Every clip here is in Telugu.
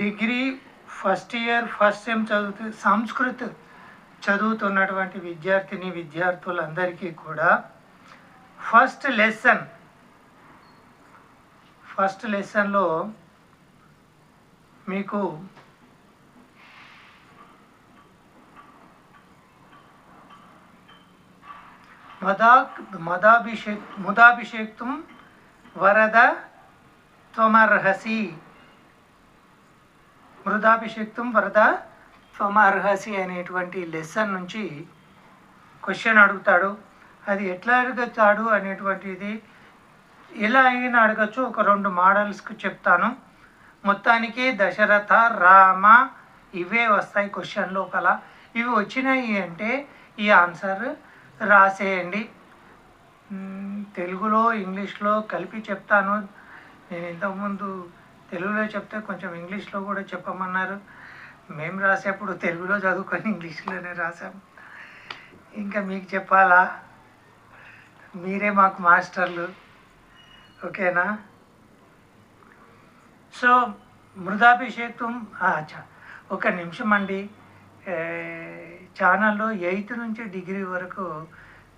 Degree first year first sem చదువుతూ సంస్కృత్ చదువుతున్నటువంటి విద్యార్థిని విద్యార్థులందరికీ కూడా ఫస్ట్ లెసన్ ఫస్ట్ లెసన్లో మీకు మదా మదాభిషేక్ ముదాభిషేక్తం వరద త్వమర్హసి. మృదాభిషేక్తం వరద త్వమర్హసి అనేటువంటి లెసన్ నుంచి క్వశ్చన్ అడుగుతాడు. అది ఎట్లా అడుగుతాడు అనేటువంటిది ఎలా అయినా అడగచ్చు. ఒక రెండు మోడల్స్కి చెప్తాను. మొత్తానికి దశరథ రామ ఇవే వస్తాయి క్వశ్చన్ లోపల. ఇవి వచ్చినాయి అంటే ఈ ఆన్సర్ రాసేయండి. తెలుగులో ఇంగ్లీష్లో కలిపి చెప్తాను. నేను ఇంతకుముందు తెలుగులో చెప్తే కొంచెం ఇంగ్లీష్లో కూడా చెప్పమన్నారు. మేము రాసేప్పుడు తెలుగులో చదువుకొని ఇంగ్లీష్లోనే రాసాం ఇంకా మీకు చెప్పాలా? మీరే మాకు మాస్టర్లు. ఓకేనా? సో మృదాభిషేకం ఆ, ఒక నిమిషం అండి. ఛానల్లో ఎయిత్ నుంచి డిగ్రీ వరకు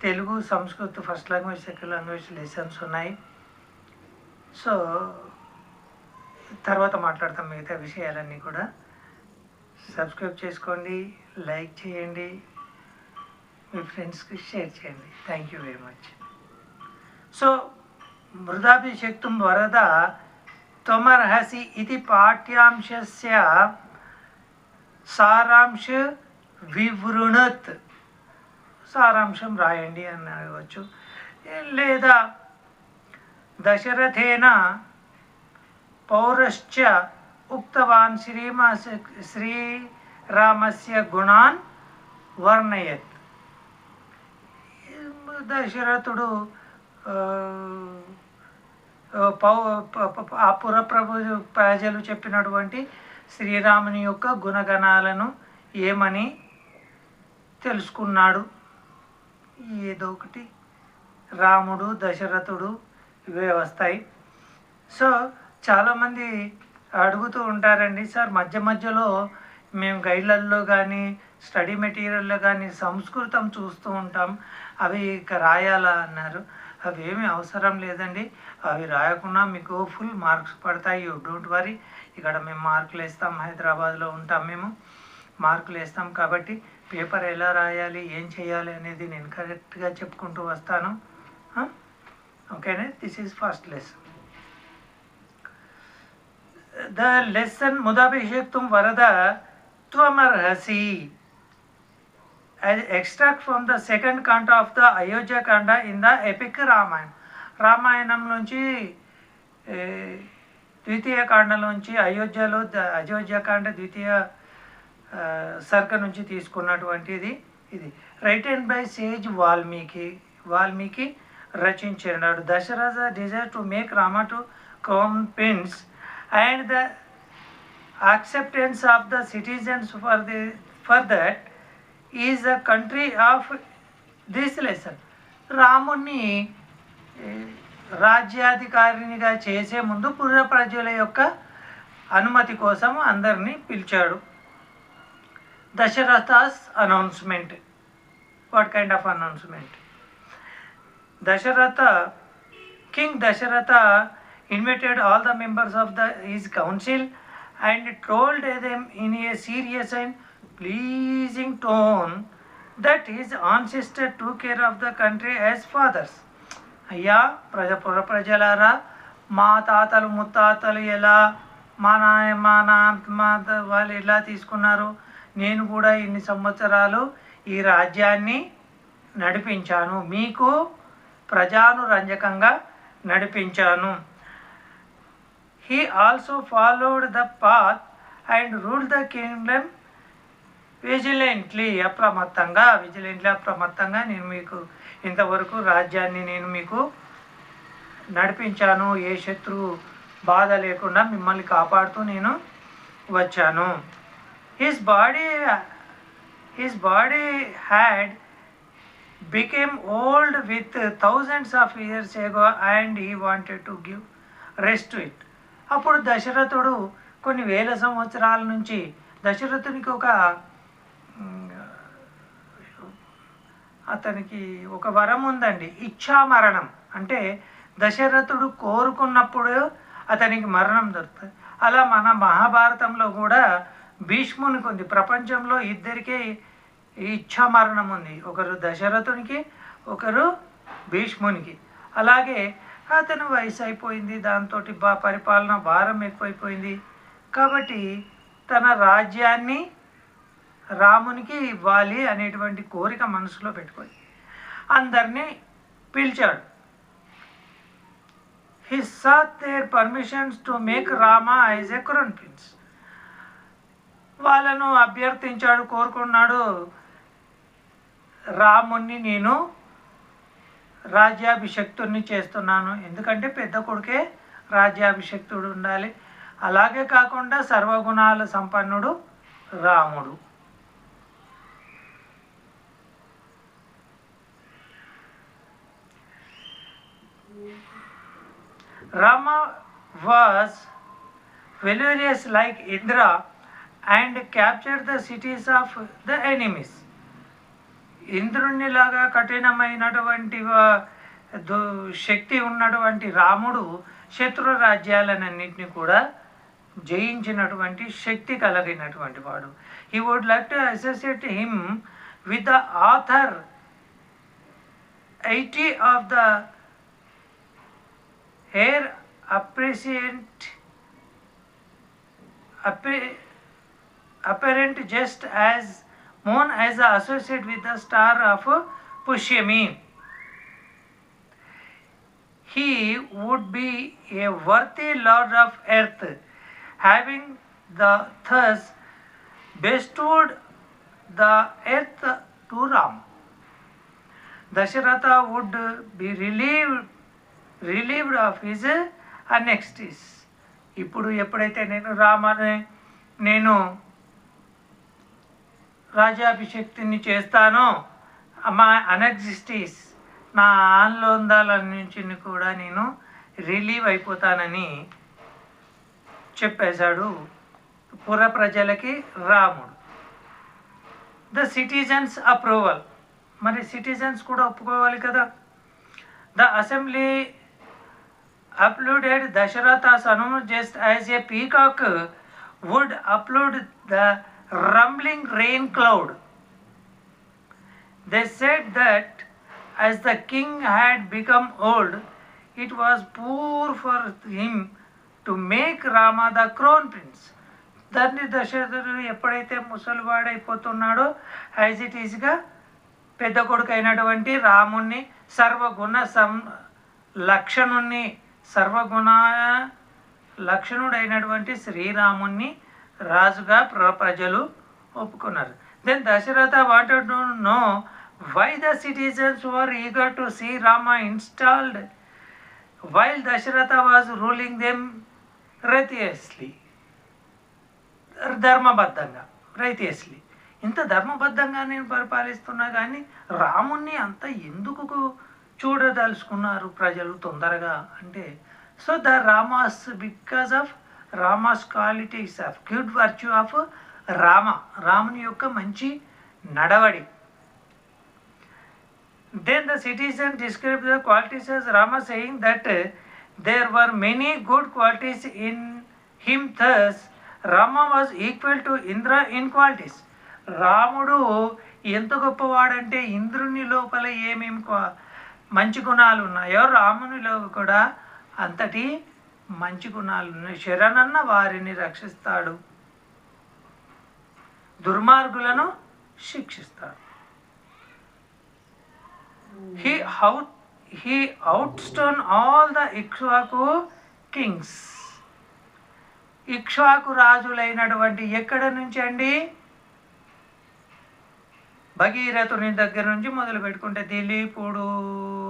Telugu Sanskrit first language second language lessons ఉన్నాయి. సో తర్వాత మాట్లాడతాం మిగతా విషయాలన్నీ కూడా. సబ్స్క్రైబ్ చేసుకోండి లైక్ చేయండి మీ ఫ్రెండ్స్కి షేర్ చేయండి. Thank you very much so మృదాభిషేక్తుం వరద త్వమర్హసి ఇది పాఠ్యాంశస్య సారాంశ వివృణత్. సారాంశం రాయండి అని అడగవచ్చు లేదా దశరథేన పౌరశ్చ ఉక్తవాన్ శ్రీమా శ్రీరామస్య గుణాన్ వర్ణయత్ దశరథుడు పౌ ఆ పురప్రభు ప్రజలు చెప్పినటువంటి శ్రీరాముని యొక్క గుణగణాలను ఏమని తెలుసుకున్నాడు? ఏదో ఒకటి రాముడు దశరథుడు ఇవే వస్తాయి. సో చాలామంది అడుగుతూ ఉంటారండి సార్ మధ్య మధ్యలో మేము గైడ్లలో కానీ స్టడీ మెటీరియల్లో కానీ సంస్కృతం చూస్తూ ఉంటాం. అవి ఇక రాయాలా అన్నారు. అవి ఏమీ అవసరం లేదండి. అవి రాయకుండా మీకు ఫుల్ మార్క్స్ పడతాయి. You don't worry. ఇక్కడ మేము మార్కులు వేస్తాం. హైదరాబాద్లో ఉంటాం మేము. మార్కులు వేస్తాం కాబట్టి పేపర్ ఎలా రాయాలి ఏం చేయాలి అనేది నేను కరెక్ట్గా చెప్పుకుంటూ వస్తాను. ఓకేనే? This is first lesson. The lesson ముదాభిషేక్తుం వరద త్వమర్హసి. as extract from the second canto of the Ayodhya Kanda in the epic Ramayanam. Ramayanam నుంచి ద్వితీయ ద్వితీయ నుంచి అయోధ్యలో ద- అయోధ్య కాండ ద్వితీయ సర్క నుంచి తీసుకున్నటువంటిది ఇది. Written by sage Valmiki Valmiki రచించినాడు Dasharatha desire to make Rama to crown prince and the acceptance of the citizens for the for that is the country of this lesson. రాముణ్ణి రాజ్యాధికారినిగా చేసే ముందు పుర ప్రజల యొక్క అనుమతి కోసం అందరినీ పిలిచాడు. Dasharatha's announcement. What kind of announcement Dasharatha king Dasharatha invited all the members of the his council and told them in a serious and pleasing tone that his ancestor took care of the country as fathers. అయ్యా ప్రజ ప్రజలారా మా తాతలు ముత్తాతలు ఎలా మా నాయ మా నాన్న వాళ్ళు ఎలా తీసుకున్నారు? నేను కూడా ఇన్ని సంవత్సరాలు ఈ రాజ్యాన్ని నడిపించాను. మీకు ప్రజానురంజకంగా నడిపించాను. He also followed the path and rule the kingdom vigilantly అప్రమత్తంగా విజిలెంట్లీ అప్రమత్తంగా నేను మీకు ఇంతవరకు రాజ్యాన్ని నేను మీకు నడిపించాను. ఏ శత్రువు బాధ లేకుండా మిమ్మల్ని కాపాడుతూ నేను వచ్చాను. His body his body had become old with thousands of years ago and he wanted to give rest to it అప్పుడు దశరథుడు కొన్ని వేల సంవత్సరాల నుంచి దశరథునికి ఒక అతనికి ఒక వరం ఉందండి. ఇచ్ఛా మరణం అంటే దశరథుడు కోరుకున్నప్పుడు అతనికి మరణం దొరుకుతుంది. అలా మన మహాభారతంలో కూడా భీష్మునికి ఉంది. ప్రపంచంలో ఇద్దరికే ఇచ్ఛా మరణం ఉంది. ఒకరు దశరథునికి ఒకరు భీష్మునికి. అలాగే అతను వయసు అయిపోయింది దాంతో బా పరిపాలన భారం ఎక్కువైపోయింది. కాబట్టి తన రాజ్యాన్ని రామునికి ఇవ్వాలి అనేటువంటి కోరిక మనసులో పెట్టుకొని అందరినీ పిలిచాడు. His sought their permissions to make Rama as a crown prince వాళ్ళను అభ్యర్థించాడు కోరుకున్నాడు రాముణ్ణి నేను రాజ్యాభిషక్తుడిని చేస్తున్నాను. ఎందుకంటే పెద్ద కొడుకే రాజ్యాభిషక్తుడు ఉండాలి. అలాగే కాకుండా సర్వగుణాల సంపన్నుడు రాముడు. Rama was valorous like Indra and captured the cities of the enemies. ఇంద్రునిలాగా కఠినమైనటువంటి శక్తి ఉన్నటువంటి రాముడు శత్రు రాజ్యాలన్నింటినీ కూడా జయించినటువంటి శక్తి కలిగినటువంటి వాడు. He would like to associate him with the authority of the heir అప్రిసియంట్ అప్రె apparent just as moon as a associate with the star of Pushyami. He would be a worthy lord of earth, having the thus bestowed the earth to Ram. Dasharatha would be relieved relieved of his anxieties ఇప్పుడు ఎప్పుడైతే నేను రామని నేను రాజాభిషక్తిని చేస్తానో. మా అనెగ్జిస్టీస్ నా ఆందోళనల నుంచి కూడా నేను రిలీవ్ అయిపోతానని చెప్పేశాడు పుర ప్రజలకి రాముడు. The citizens approval. మరి సిటిజన్స్ కూడా ఒప్పుకోవాలి కదా. The assembly applauded Dasharatha's Anu just as a peacock would applaud the rumbling rain cloud. They said that as the king had become old, it was poor for him to make Rama the crown prince. దాన్ని దశరథుడు ఎప్పుడైతే ముసలివాడైపోతున్నాడో యాజ్ ఇట్ ఈజ్గా పెద్ద కొడుకు అయినటువంటి రాముణ్ణి సర్వగుణ సం లక్షణుణ్ణి సర్వగుణ లక్షణుడైనటువంటి శ్రీరాముణ్ణి రాజుగా ప్ర ప్రజలు ఒప్పుకున్నారు. Then Dasharatha wanted to know why the citizens were eager to see Rama installed while Dasharatha was ruling them righteously ధర్మబద్ధంగా రైతియస్లీ ఇంత ధర్మబద్ధంగా నేను పరిపాలిస్తున్నా కానీ రాముణ్ణి అంత ఎందుకు చూడదలుచుకున్నారు ప్రజలు తొందరగా? అంటే so the Rama's because of Rama's qualities of good virtue of Rama రాముని యొక్క మంచి నడవడి. Then the citizen describe the qualities of Rama saying that there were many good qualities in him thus Rama was equal to Indra in qualities రాముడు ఎంత గొప్పవాడంటే ఇంద్రుని లోపల ఏమేమి మంచి గుణాలు ఉన్నాయో రామునిలో కూడా అంతటి మంచి గుణాలు శరణన్న వారిని రక్షిస్తాడు. దుర్మార్గులను శిక్షిస్తాడు. He he outshone all the Ikshvaku kings Ikshvaku రాజులైనటువంటి ఎక్కడ నుంచి అండి? భగీరథుని దగ్గర నుంచి మొదలు పెట్టుకుంటే దిలీపుడు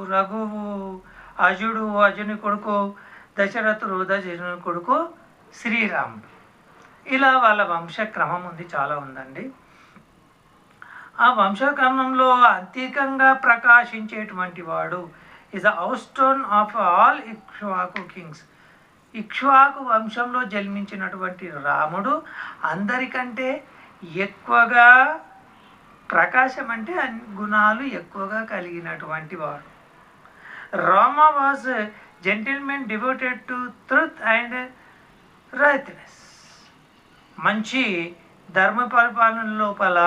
రఘువు అజుడు అజుని కొడుకు దశరథుడు దశరథుని కొడుకు శ్రీరాముడు ఇలా వాళ్ళ వంశక్రమం ఉంది చాలా ఉందండి. ఆ వంశక్రమంలో అధికంగా ప్రకాశించేటువంటి వాడు is the అవుస్టోన్ of all Ikshvaku kings Ikshvaku వంశంలో జన్మించినటువంటి రాముడు అందరికంటే ఎక్కువగా ప్రకాశం అంటే గుణాలు ఎక్కువగా కలిగినటువంటి వాడు. Rama was gentlemen devoted to truth and righteousness మంచి ధర్మ పరిపాలన లోపల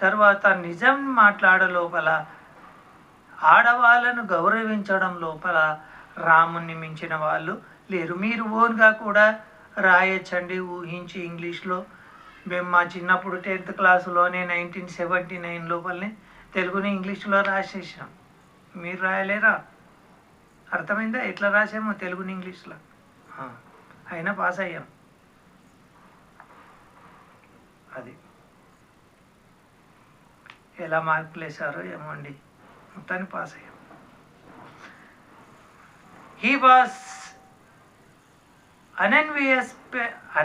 తర్వాత నిజం మాట్లాడ లోపల ఆడవాళ్ళను గౌరవించడం లోపల రాముణ్ణి మించిన వాళ్ళు లేరు. మీరు ఓన్గా కూడా రాయొచ్చండి ఊహించి ఇంగ్లీష్లో. మేము మా చిన్నప్పుడు టెన్త్ క్లాసులోనే నైన్టీన్ సెవెంటీ నైన్ లోపలనే తెలుగుని ఇంగ్లీష్లో రాసేసాం మీరు రాయలేరా? అర్థమైందా? ఎట్లా రాసామో తెలుగుని ఇంగ్లీష్లో. అయినా పాస్ అయ్యాం. అది. ఎలా మార్కులు వేశారో ఏమో అండి. మొత్తాన్ని పాస్ అయ్యాం. He was unenvious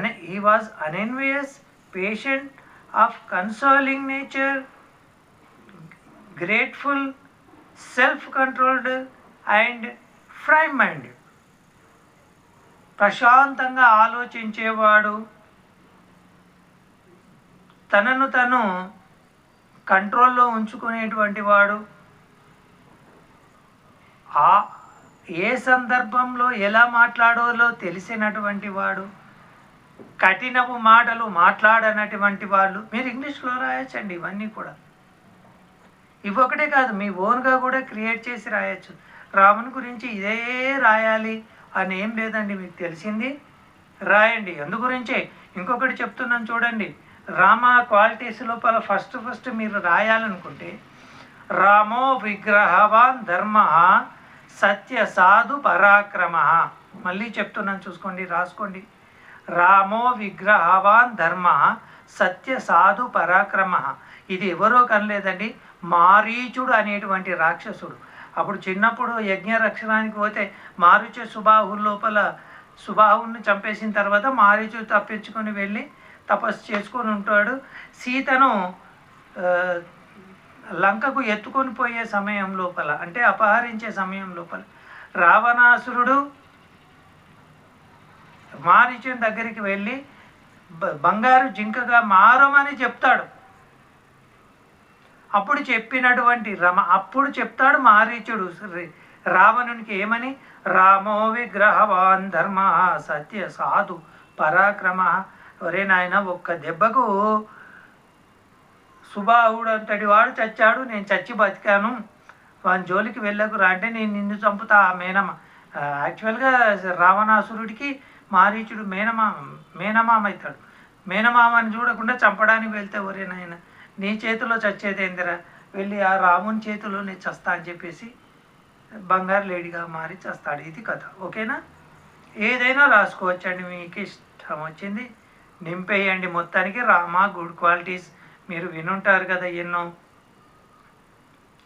he was unenvious patient of consoling nature grateful self controlled and frame mind ప్రశాంతంగా ఆలోచించేవాడు తనను తను కంట్రోల్లో ఉంచుకునేటువంటి వాడు. ఆ ఏ సందర్భంలో ఎలా మాట్లాడాలో తెలిసినటువంటి వాడు. కఠినపు మాటలు మాట్లాడనటువంటి వాళ్ళు. మీరు ఇంగ్లీష్లో రాయొచ్చండి ఇవన్నీ కూడా. ఇవి ఒకటే కాదు మీ ఓన్గా కూడా క్రియేట్ చేసి రాయొచ్చు. రాముని గురించి ఇదే రాయాలి అని ఏం లేదండి మీకు తెలిసింది? రాయండి. అందుగురించే ఇంకొకటి చెప్తున్నాను చూడండి. రామ క్వాలిటీస్ లోపల ఫస్ట్ ఫస్ట్ మీరు రాయాలనుకుంటే రామో విగ్రహవాన్ ధర్మ సత్య సాధు పరాక్రమ. మళ్ళీ చెప్తున్నాను చూసుకోండి రాసుకోండి. రామో విగ్రహవాన్ ధర్మ సత్య సాధు పరాక్రమ. ఇది ఎవరో కనలేదండి మారీచుడు అనేటువంటి రాక్షసుడు. అప్పుడు చిన్నప్పుడు యజ్ఞ రక్షణానికి పోతే మారుచు సుబాహు లోపల సుబాహుని చంపేసిన తర్వాత మారీచు తప్పించుకొని వెళ్ళి తపస్సు చేసుకొని ఉంటాడు. సీతను లంకకు ఎత్తుకొని పోయే సమయం లోపల అంటే అపహరించే సమయం లోపల రావణాసురుడు మారీచుని దగ్గరికి వెళ్ళి బంగారు జింకగా మారమని చెప్తాడు. అప్పుడు చెప్పినటువంటి రమ అప్పుడు చెప్తాడు మారీచుడు రావణునికి ఏమని? రామో విగ్రహవాన్ ధర్మ సత్య సాధు పరాక్రమ. ఒరే నాయన ఒక్క దెబ్బకు సుబాహుడు అంతటి వాడు చచ్చాడు నేను చచ్చి బతికాను. వాని జోలికి వెళ్ళకురా అంటే నేను నిన్ను చంపుతా ఆ మేనమ యాక్చువల్గా రావణాసురుడికి మారీచుడు మేనమామ మేనమామ అవుతాడు. మేనమామని చూడకుండా చంపడానికి వెళ్తే ఒరే నాయన నీ చేతిలో చచ్చేదేందిరా వెళ్ళి ఆ రాముని చేతిలో నేను చస్తా అని చెప్పేసి బంగారు లేడీగా మారి చస్తాడు. ఇది కథ. ఓకేనా? ఏదైనా రాసుకోవచ్చండి. మీకు ఇష్టం వచ్చింది నింపేయండి. మొత్తానికి రామా గుడ్ క్వాలిటీస్. మీరు వినుంటారు కదా ఎన్నో.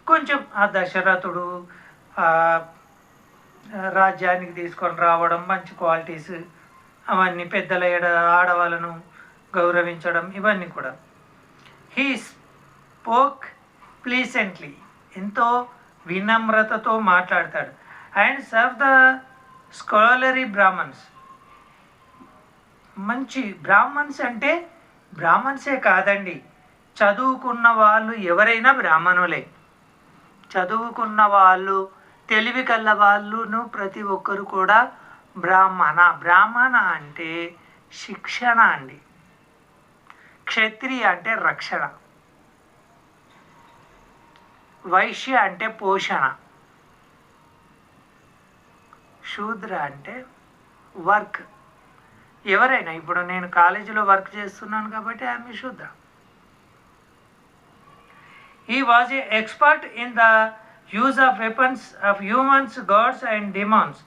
కొంచెం ఆ దశరథుడు రాజ్యానికి తీసుకొని రావడం మంచి క్వాలిటీస్ అవన్నీ పెద్దల ఎడ ఆడవాళ్ళను గౌరవించడం ఇవన్నీ కూడా. హీ స్పోక్ ప్లీసెంట్లీ ఎంతో వినమ్రతతో మాట్లాడతాడు. And serve the scholarly Brahmins మంచి బ్రాహ్మణ్స్ అంటే బ్రాహ్మణ్సే కాదండి. చదువుకున్న వాళ్ళు ఎవరైనా బ్రాహ్మణులే చదువుకున్న వాళ్ళు తెలివి కల్ల వాళ్ళును ప్రతి ఒక్కరు కూడా బ్రాహ్మణ బ్రాహ్మణ అంటే శిక్షణ అండి. క్షత్రియ అంటే రక్షణ. వైశ్య అంటే పోషణ. శూద్ర అంటే వర్క్. ఎవరైనా ఇప్పుడు నేను కాలేజీలో వర్క్ చేస్తున్నాను కాబట్టి ఆమె శూద్ర. He was a expert in the use of weapons of humans gods and demons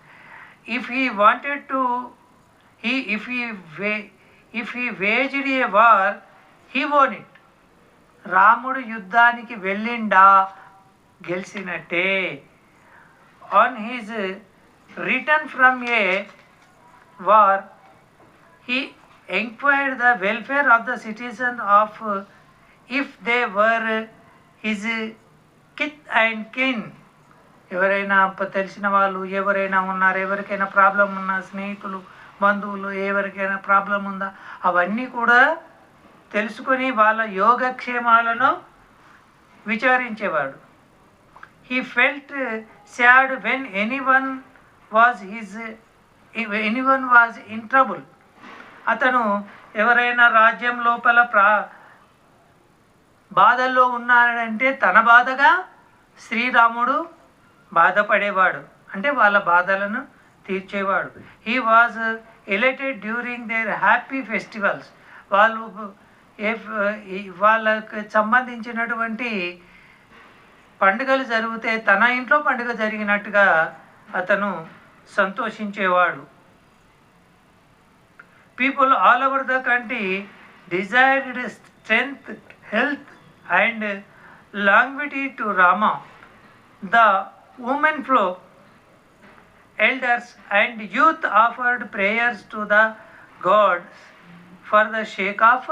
if he wanted to he if he wage if he waged a war he won it రాముడు యుద్ధానికి వెళ్ళిండా? గెలిచినట్టే. On his return from a war he enquired the welfare of the citizen of if they were his kith and kin ఎవరైనా తెలిసిన వాళ్ళు ఎవరైనా ఉన్నారు ఎవరికైనా ప్రాబ్లం ఉన్నా స్నేహితులు బంధువులు ఎవరికైనా ప్రాబ్లం ఉందా? అవన్నీ కూడా తెలుసుకుని వాళ్ళ యోగక్షేమాలను విచారించేవాడు. He felt sad when any one was his any one was in trouble అతను ఎవరైనా రాజ్యం లోపల ప్రా బాధల్లో ఉన్నాడంటే తన బాధగా శ్రీరాముడు బాధపడేవాడు. అంటే వాళ్ళ బాధలను తీర్చేవాడు. He was elated during their happy festivals వాళ్ళు ఏ ఈ- సంబంధించినటువంటి పండుగలు జరిగితే తన ఇంట్లో పండుగ జరిగినట్టుగా అతను సంతోషించేవాడు. People all over the country desired strength health and longevity to Rama the women flow elders and youth offered prayers to the gods for the sake of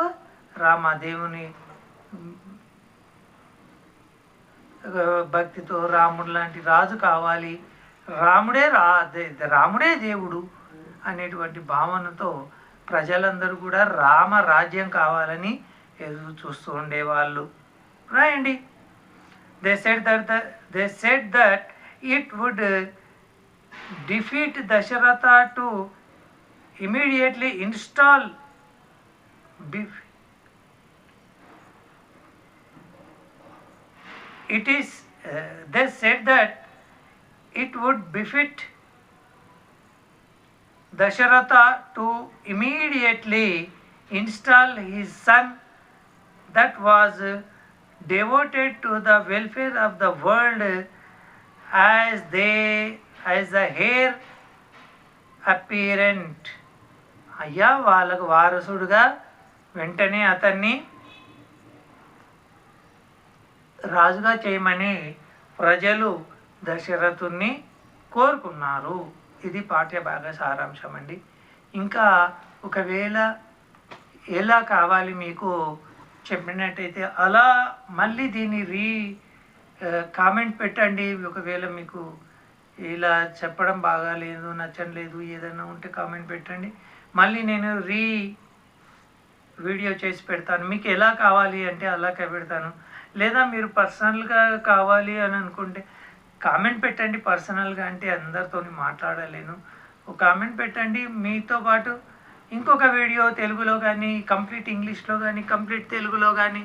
Rama దేవుని భక్తితో రాముడు లాంటి రాజు కావాలి. రాముడే రా దే- రాముడే దేవుడు అనేటువంటి భావనతో ప్రజలందరూ కూడా రామ రాజ్యం కావాలని ఎదురు చూస్తూ ఉండేవాళ్ళు. రాయండి. They set that the they set that it would defeat Dasharatha to immediately install it is uh, they said that it would befit Dasharatha to immediately install his son that was uh, devoted to the welfare of the world as they as the heir apparent అయ్యా వాళ్ళకు వారసుడుగా వెంటనే అతన్ని రాజుగా చేయమని ప్రజలు దశరథుణ్ణి కోరుకున్నారు. ఇది పాఠ్య భాగ సారాంశం అండి ఇంకా ఒకవేళ ఎలా కావాలి మీకు చెప్పినట్టయితే అలా మళ్ళీ దీన్ని రీ కామెంట్ పెట్టండి. ఒకవేళ మీకు ఇలా చెప్పడం బాగాలేదు నచ్చలేదు ఏదైనా ఉంటే కామెంట్ పెట్టండి. మళ్ళీ నేను రీ వీడియో చేసి పెడతాను. మీకు ఎలా కావాలి అంటే అలా పెడతాను. లేదా మీరు పర్సనల్గా కావాలి అని అనుకుంటే కామెంట్ పెట్టండి పర్సనల్గా అంటే అందరితో మాట్లాడలేను. ఒక కామెంట్ పెట్టండి మీతో పాటు ఇంకొక వీడియో తెలుగులో కానీ కంప్లీట్ ఇంగ్లీష్లో కానీ కంప్లీట్ తెలుగులో కానీ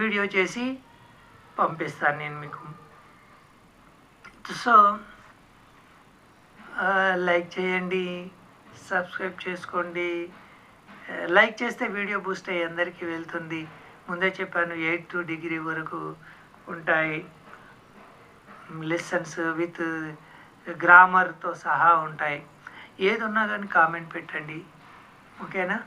వీడియో చేసి పంపిస్తాను నేను మీకు. సో లైక్ చేయండి సబ్స్క్రైబ్ చేసుకోండి. లైక్ చేస్తే వీడియో బూస్ట్ అయ్యి అందరికీ వెళ్తుంది. ముందే చెప్పాను ఎయిత్ డిగ్రీ వరకు ఉంటాయి. లెసన్స్ విత్ గ్రామర్తో సహా ఉంటాయి. ఏది ఉన్నా కానీ కామెంట్ పెట్టండి. ఓకేనా?